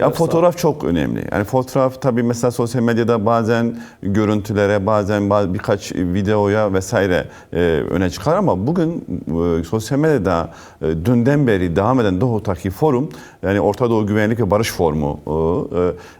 ya fotoğraf çok önemli. Yani fotoğraf tabii mesela sosyal medyada bazen görüntülere, bazen bazı birkaç videoya vesaire e, öne çıkar ama bugün e, sosyal medyada e, dünden beri devam eden Doğu'daki forum yani Orta Doğu Güvenlik ve Barış Forumu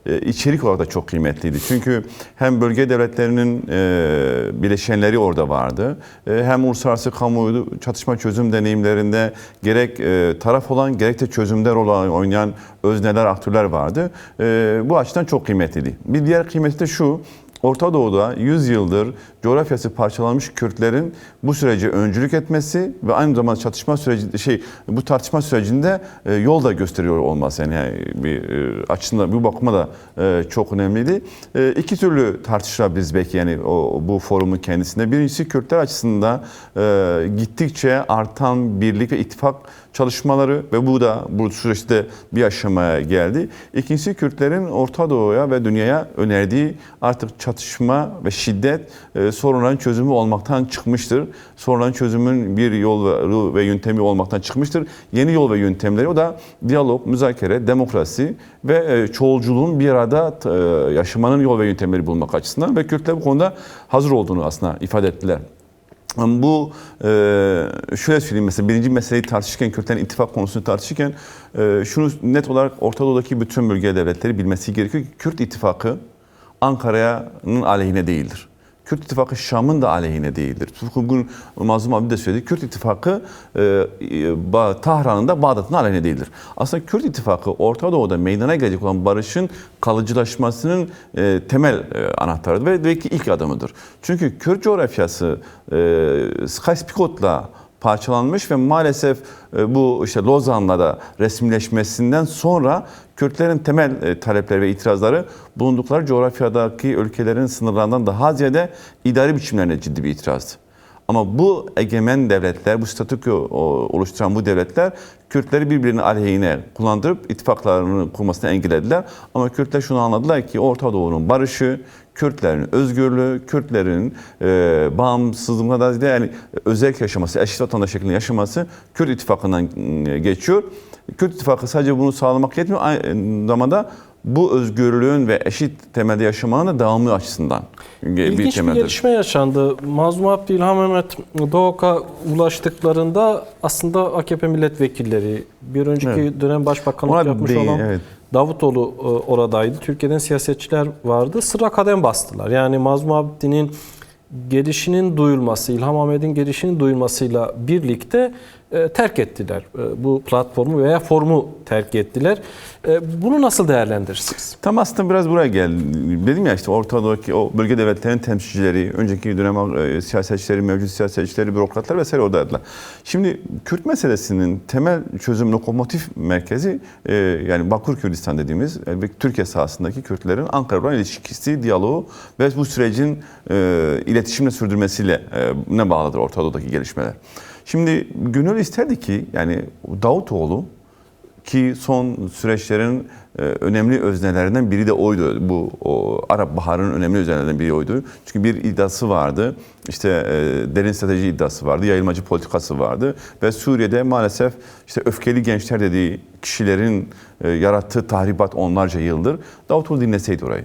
e, e, içerik olarak da çok kıymetliydi. Çünkü hem bölge devletlerinin e, bileşenleri orada vardı. E, hem uluslararası kamuoyu çatışma çözüm deneyimlerinde gerek e, taraf olan gerek de çözümler olan oynayan özneler, aktörler vardı. E, bu açıdan çok kıymetliydi. Bir diğer kıymeti de şu. Orta Doğu'da 100 yıldır coğrafyası parçalanmış Kürtlerin bu sürece öncülük etmesi ve aynı zamanda çatışma süreci şey bu tartışma sürecinde e, yol da gösteriyor olması yani, yani bir e, açısından bu bakıma da e, çok önemliydi. E, iki türlü tartışılabiliriz belki yani o bu forumun kendisinde. Birincisi Kürtler açısından e, gittikçe artan birlik ve ittifak çalışmaları ve bu da bu süreçte bir aşamaya geldi. İkincisi Kürtlerin Orta Doğu'ya ve dünyaya önerdiği artık çatışma ve şiddet e, sorunların çözümü olmaktan çıkmıştır. Sorunların çözümün bir yol ve, yöntemi olmaktan çıkmıştır. Yeni yol ve yöntemleri o da diyalog, müzakere, demokrasi ve e, çoğulculuğun bir arada e, yaşamanın yol ve yöntemleri bulmak açısından ve Kürtler bu konuda hazır olduğunu aslında ifade ettiler. Bu e, şöyle söyleyeyim mesela birinci meseleyi tartışırken Kürtlerin ittifak konusunu tartışırken e, şunu net olarak Orta Doğu'daki bütün bölge devletleri bilmesi gerekiyor ki Kürt ittifakı Ankara'nın aleyhine değildir. Kürt ittifakı Şam'ın da aleyhine değildir. Bugün Mazlum abi de söyledi. Kürt ittifakı e, e, Tahran'ın da Bağdat'ın aleyhine değildir. Aslında Kürt ittifakı Orta Doğu'da meydana gelecek olan barışın kalıcılaşmasının e, temel e, anahtarıdır ve belki ilk adımıdır. Çünkü Kürt coğrafyası e, Sykes-Picot'la parçalanmış ve maalesef e, bu işte Lozan'la da resmileşmesinden sonra Kürtlerin temel e, talepleri ve itirazları bulundukları coğrafyadaki ülkelerin sınırlarından daha ziyade idari biçimlerine ciddi bir itirazdı. Ama bu egemen devletler, bu statükö oluşturan bu devletler Kürtleri birbirinin aleyhine kullandırıp ittifaklarını kurmasını engellediler. Ama Kürtler şunu anladılar ki Orta Doğu'nun barışı, Kürtlerin özgürlüğü, Kürtlerin e, bağımsızlığına da yani özel yaşaması, eşit vatandaş şeklinde yaşaması Kürt ittifakından e, geçiyor. Kürt ittifakı sadece bunu sağlamak yetmiyor. Aynı zamanda bu özgürlüğün ve eşit temelde yaşamanın da devamlı açısından İlginç bir, bir gelişme yaşandı. Mazlum Abdi İlham Mehmet Doğuk'a ulaştıklarında aslında AKP milletvekilleri, bir önceki evet. dönem başbakanlık Ona yapmış değil, olan evet. Davutoğlu e, oradaydı. Türkiye'den siyasetçiler vardı. Sıra kadem bastılar. Yani Mazlum Abdi'nin gelişinin duyulması, İlham Ahmet'in gelişinin duyulmasıyla birlikte terk ettiler. E, bu platformu veya formu terk ettiler. E, bunu nasıl değerlendirirsiniz? Tam aslında biraz buraya geldi. Dedim ya işte Orta Doğu'daki o bölge devletlerinin temsilcileri, önceki dönem e, siyasetçileri, mevcut siyasetçileri, bürokratlar vesaire oradaydılar. Şimdi Kürt meselesinin temel çözüm lokomotif merkezi e, yani Bakur Kürdistan dediğimiz e, Türkiye sahasındaki Kürtlerin Ankara'dan ilişkisi, diyaloğu ve bu sürecin e, iletişimle sürdürmesiyle e, ne bağlıdır Orta Doğu'daki gelişmeler. Şimdi gönül isterdi ki yani Davutoğlu ki son süreçlerin e, önemli öznelerinden biri de oydu. Bu o Arap Baharı'nın önemli öznelerinden biri oydu. Çünkü bir iddiası vardı. İşte e, derin strateji iddiası vardı, yayılmacı politikası vardı ve Suriye'de maalesef işte öfkeli gençler dediği kişilerin e, yarattığı tahribat onlarca yıldır. Davutoğlu dinleseydi orayı.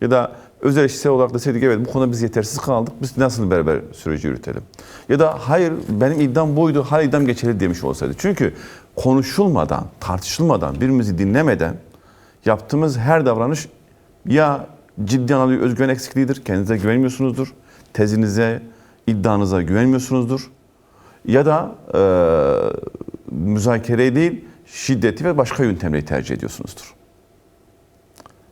Ya da özel işsel olarak deseydik evet bu konuda biz yetersiz kaldık. Biz nasıl beraber süreci yürütelim? Ya da hayır benim iddiam buydu, hala iddiam geçerli demiş olsaydı. Çünkü konuşulmadan, tartışılmadan, birbirimizi dinlemeden yaptığımız her davranış ya ciddi anlamda özgüven eksikliğidir, kendinize güvenmiyorsunuzdur, tezinize, iddianıza güvenmiyorsunuzdur. Ya da e, müzakere değil, şiddeti ve başka yöntemleri tercih ediyorsunuzdur.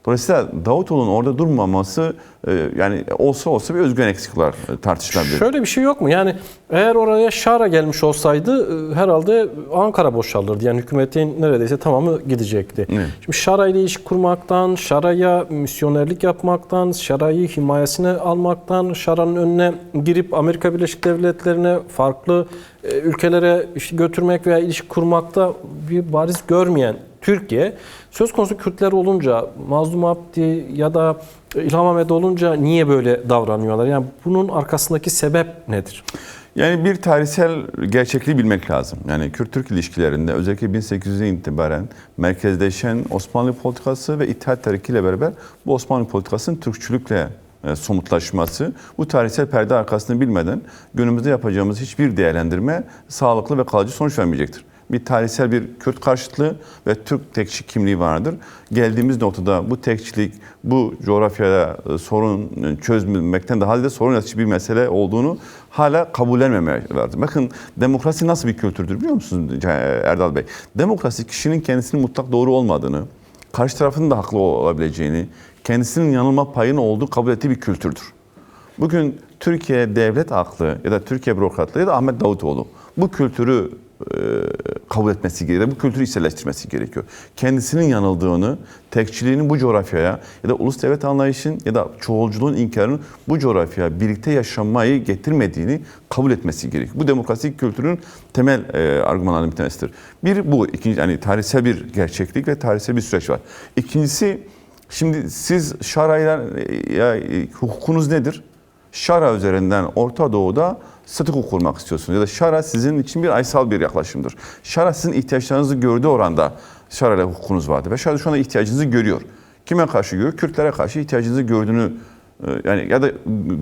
Dolayısıyla Davutoğlu'nun orada durmaması e, yani olsa olsa bir özgüven eksikliği var e, tartışılabilir. Şöyle bir şey yok mu? Yani eğer oraya Şara gelmiş olsaydı e, herhalde Ankara boşalırdı. Yani hükümetin neredeyse tamamı gidecekti. Evet. Şimdi Şara ile iş kurmaktan, Şara'ya misyonerlik yapmaktan, Şara'yı himayesine almaktan, Şara'nın önüne girip Amerika Birleşik Devletleri'ne farklı ülkelere işte götürmek veya ilişki kurmakta bir bariz görmeyen Türkiye söz konusu Kürtler olunca Mazlum Abdi ya da İlham Ahmet olunca niye böyle davranıyorlar? Yani bunun arkasındaki sebep nedir? Yani bir tarihsel gerçekliği bilmek lazım. Yani Kürt-Türk ilişkilerinde özellikle 1800'den itibaren merkezleşen Osmanlı politikası ve İttihat Terakki ile beraber bu Osmanlı politikasının Türkçülükle e, somutlaşması bu tarihsel perde arkasını bilmeden günümüzde yapacağımız hiçbir değerlendirme sağlıklı ve kalıcı sonuç vermeyecektir. Bir tarihsel bir Kürt karşıtlığı ve Türk tekçi kimliği vardır. Geldiğimiz noktada bu tekçilik, bu coğrafyada e, sorun çözmekten de halde sorun yaratıcı bir mesele olduğunu hala kabullenmemeye vardır. Bakın demokrasi nasıl bir kültürdür biliyor musunuz Erdal Bey? Demokrasi kişinin kendisinin mutlak doğru olmadığını, karşı tarafın da haklı olabileceğini, kendisinin yanılma payının olduğu kabul ettiği bir kültürdür. Bugün Türkiye devlet aklı ya da Türkiye bürokratlığı ya da Ahmet Davutoğlu bu kültürü e, kabul etmesi gerekiyor. Bu kültürü içselleştirmesi gerekiyor. Kendisinin yanıldığını, tekçiliğinin bu coğrafyaya ya da ulus devlet anlayışın ya da çoğulculuğun inkarının bu coğrafyaya birlikte yaşamayı getirmediğini kabul etmesi gerekiyor. Bu demokratik kültürün temel e, argümanlarından bir tanesidir. Bir bu, ikinci yani tarihsel bir gerçeklik ve tarihsel bir süreç var. İkincisi Şimdi siz şarayla ya, hukukunuz nedir? Şara üzerinden Orta Doğu'da statü hukuk kurmak istiyorsunuz. Ya da şara sizin için bir aysal bir yaklaşımdır. Şara sizin ihtiyaçlarınızı gördüğü oranda şara ile hukukunuz vardır. Ve şara şu anda ihtiyacınızı görüyor. Kime karşı görüyor? Kürtlere karşı ihtiyacınızı gördüğünü yani ya da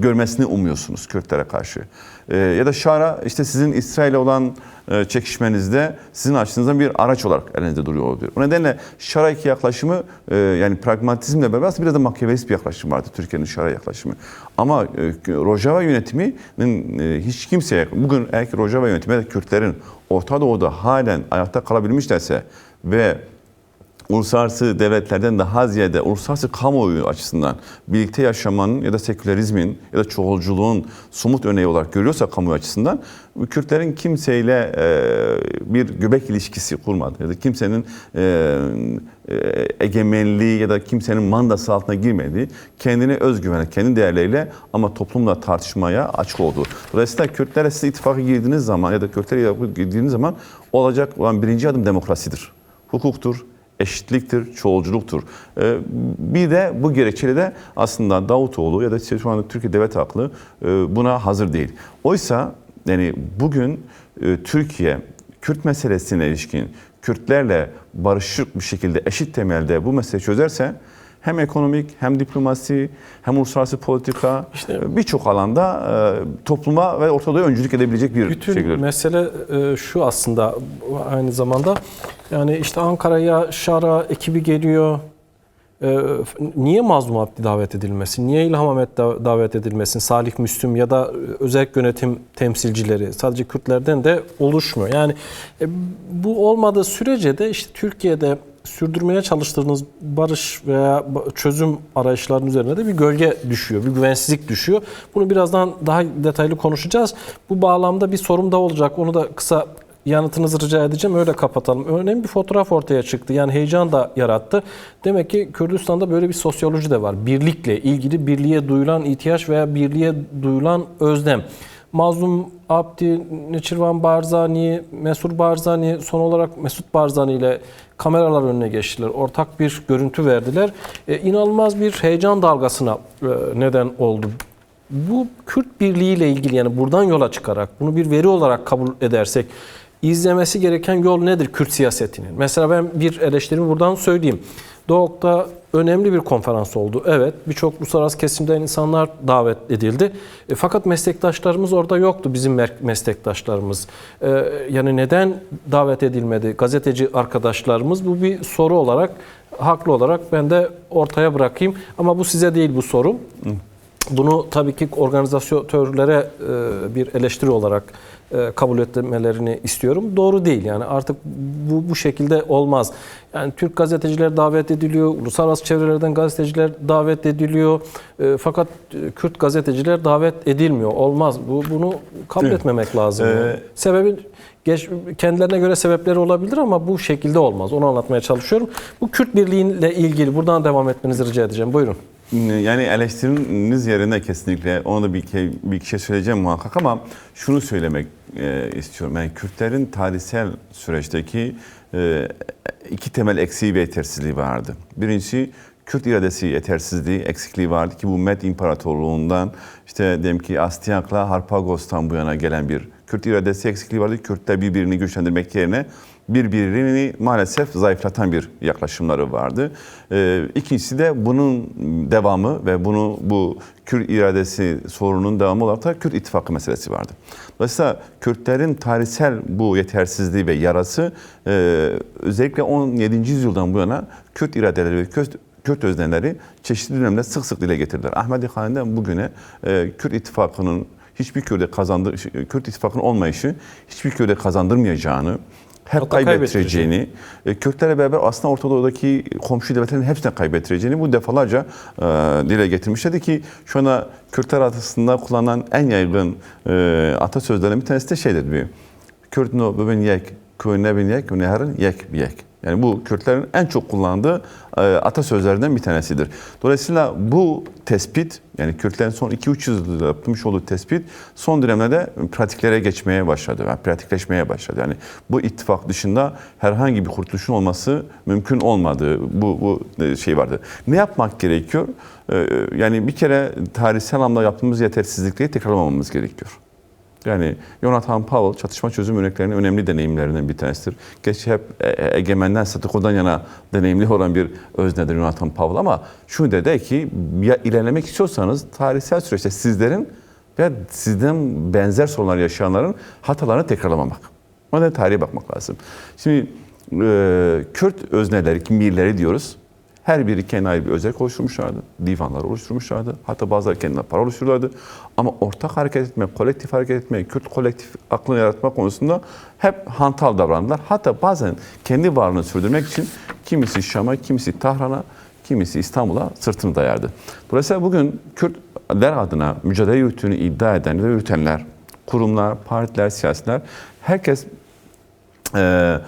görmesini umuyorsunuz Kürtlere karşı. E, ya da Şara işte sizin İsrail'e olan e, çekişmenizde sizin açınızdan bir araç olarak elinizde duruyor olabilir. O nedenle Şara iki yaklaşımı e, yani pragmatizmle beraber biraz da makyavelist bir yaklaşım vardı Türkiye'nin Şara yaklaşımı. Ama e, Rojava yönetiminin hiç kimseye bugün eğer ki Rojava yönetimi Kürtlerin Orta Doğu'da halen ayakta kalabilmişlerse ve uluslararası devletlerden daha ziyade uluslararası kamuoyu açısından birlikte yaşamanın ya da sekülerizmin ya da çoğulculuğun somut örneği olarak görüyorsa kamuoyu açısından Kürtlerin kimseyle e, bir göbek ilişkisi kurmadı ya da kimsenin e, e, egemenliği ya da kimsenin mandası altına girmediği, kendini özgüvenle, kendi değerleriyle ama toplumla tartışmaya açık olduğu. Dolayısıyla Kürtlerle siz ittifaka girdiğiniz zaman ya da Kürtlerle girdiğiniz zaman olacak olan birinci adım demokrasidir. Hukuktur, eşitliktir, çoğulculuktur. Ee, bir de bu gerekçeyle de aslında Davutoğlu ya da şu anda Türkiye Devlet Aklı e, buna hazır değil. Oysa yani bugün e, Türkiye Kürt meselesine ilişkin Kürtlerle barışık bir şekilde eşit temelde bu meseleyi çözerse hem ekonomik hem diplomasi hem uluslararası politika İşte- birçok alanda e, topluma ve ortalığı öncülük edebilecek bir Bütün şekilde. mesele e, şu aslında aynı zamanda yani işte Ankara'ya Şara ekibi geliyor. E, niye Mazlum Abdi davet edilmesin? Niye İlham Ahmet da- davet edilmesin? Salih Müslüm ya da özel yönetim temsilcileri sadece Kürtlerden de oluşmuyor. Yani e, bu olmadığı sürece de işte Türkiye'de sürdürmeye çalıştığınız barış veya çözüm arayışlarının üzerine de bir gölge düşüyor, bir güvensizlik düşüyor. Bunu birazdan daha detaylı konuşacağız. Bu bağlamda bir sorum da olacak. Onu da kısa yanıtınızı rica edeceğim. Öyle kapatalım. Önemli bir fotoğraf ortaya çıktı. Yani heyecan da yarattı. Demek ki Kürdistan'da böyle bir sosyoloji de var. Birlikle ilgili birliğe duyulan ihtiyaç veya birliğe duyulan özlem. Mazlum Abdi, Neçirvan Barzani, Mesur Barzani son olarak Mesut Barzani ile kameralar önüne geçtiler. Ortak bir görüntü verdiler. E, inanılmaz bir heyecan dalgasına e, neden oldu. Bu Kürt Birliği ile ilgili yani buradan yola çıkarak bunu bir veri olarak kabul edersek izlemesi gereken yol nedir Kürt siyasetinin? Mesela ben bir eleştirimi buradan söyleyeyim. Doğuk'ta önemli bir konferans oldu. Evet birçok uluslararası kesimden insanlar davet edildi. E, fakat meslektaşlarımız orada yoktu bizim meslektaşlarımız. E, yani neden davet edilmedi gazeteci arkadaşlarımız? Bu bir soru olarak haklı olarak ben de ortaya bırakayım. Ama bu size değil bu sorum. Bunu tabii ki organizatörlere e, bir eleştiri olarak e, kabul etmelerini istiyorum. Doğru değil yani artık bu bu şekilde olmaz. Yani Türk gazeteciler davet ediliyor, uluslararası çevrelerden gazeteciler davet ediliyor. E, Fakat Kürt gazeteciler davet edilmiyor. Olmaz. Bu bunu kabul Evet. etmemek lazım. Ee. Sebebi geç, kendilerine göre sebepleri olabilir ama bu şekilde olmaz. Onu anlatmaya çalışıyorum. Bu Kürt Birliği'yle ilgili buradan devam etmenizi rica edeceğim. Buyurun. Yani eleştiriniz yerine kesinlikle onu da bir, bir kişiye söyleyeceğim muhakkak ama şunu söylemek e, istiyorum. Yani Kürtlerin tarihsel süreçteki e, iki temel eksiği ve yetersizliği vardı. Birincisi Kürt iradesi yetersizliği, eksikliği vardı ki bu Med İmparatorluğundan işte diyelim ki Astiak'la Harpagos'tan bu yana gelen bir Kürt iradesi eksikliği vardı. Kürtler birbirini güçlendirmek yerine birbirini maalesef zayıflatan bir yaklaşımları vardı. Ee, ikincisi de bunun devamı ve bunu bu Kürt iradesi sorunun devamı olarak da Kürt ittifakı meselesi vardı. Dolayısıyla Kürtlerin tarihsel bu yetersizliği ve yarası e, özellikle 17. yüzyıldan bu yana Kürt iradeleri ve Kürt Kürt özneleri çeşitli dönemde sık sık dile getirdiler. Ahmedi Hane'den bugüne e, Kürt ittifakının hiçbir Kürt'e kazandı Kürt ittifakının olmayışı hiçbir Kürt'e kazandırmayacağını hep kaybettireceğini, e, Kürtlerle beraber aslında Orta Doğu'daki komşu devletlerin hepsine kaybettireceğini bu defalarca e, dile getirmişlerdi ki şu anda Kürtler arasında kullanılan en yaygın e, atasözlerden bir tanesi de şeydir diyor. Kürt no böben yek, köyüne bin yek, neharın yek bir yek. Yani bu Kürtlerin en çok kullandığı e, atasözlerinden bir tanesidir. Dolayısıyla bu tespit yani Kürtlerin son 2-3 yılda yapmış olduğu tespit son dönemlerde pratiklere geçmeye başladı. Yani pratikleşmeye başladı. Yani bu ittifak dışında herhangi bir kurtuluşun olması mümkün olmadığı bu, bu e, şey vardı. Ne yapmak gerekiyor? E, Yani bir kere tarihsel anlamda yaptığımız yetersizlikleri tekrarlamamamız gerekiyor. Yani Jonathan Powell çatışma çözüm örneklerinin önemli deneyimlerinden bir tanesidir. Gerçi hep e- egemenden, statikodan yana deneyimli olan bir öznedir Jonathan Powell ama şunu da de ki ya ilerlemek istiyorsanız tarihsel süreçte sizlerin ve sizden benzer sorunlar yaşayanların hatalarını tekrarlamamak. O da tarihe bakmak lazım. Şimdi e, Kürt özneleri, kimlileri diyoruz. Her biri kendine ayrı bir özellik oluşturmuşlardı. Divanlar oluşturmuşlardı. Hatta bazıları kendine para oluşturuyorlardı. Ama ortak hareket etme, kolektif hareket etme, Kürt kolektif aklını yaratma konusunda hep hantal davrandılar. Hatta bazen kendi varlığını sürdürmek için kimisi Şam'a, kimisi Tahran'a, kimisi İstanbul'a sırtını dayardı. Dolayısıyla bugün Kürtler adına mücadele yürüttüğünü iddia eden ve yürütenler, kurumlar, partiler, siyasiler, herkes e,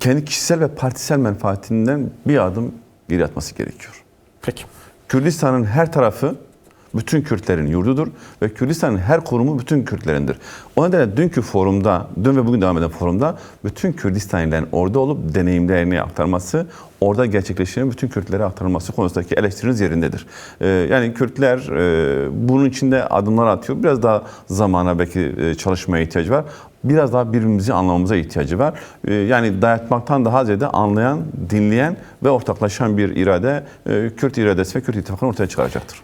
kendi kişisel ve partisel menfaatinden bir adım geri atması gerekiyor. Peki. Kürdistan'ın her tarafı bütün Kürtlerin yurdudur ve Kürdistan'ın her kurumu bütün Kürtlerindir. O nedenle dünkü forumda, dün ve bugün devam eden forumda bütün Kürdistanlıların orada olup deneyimlerini aktarması, orada gerçekleşen bütün Kürtlere aktarılması konusundaki eleştiriniz yerindedir. Ee, yani Kürtler e, bunun içinde adımlar atıyor. Biraz daha zamana belki e, çalışmaya ihtiyacı var. Biraz daha birbirimizi anlamamıza ihtiyacı var. Ee, yani dayatmaktan daha ziyade anlayan, dinleyen ve ortaklaşan bir irade e, Kürt iradesi ve Kürt ittifakını ortaya çıkaracaktır.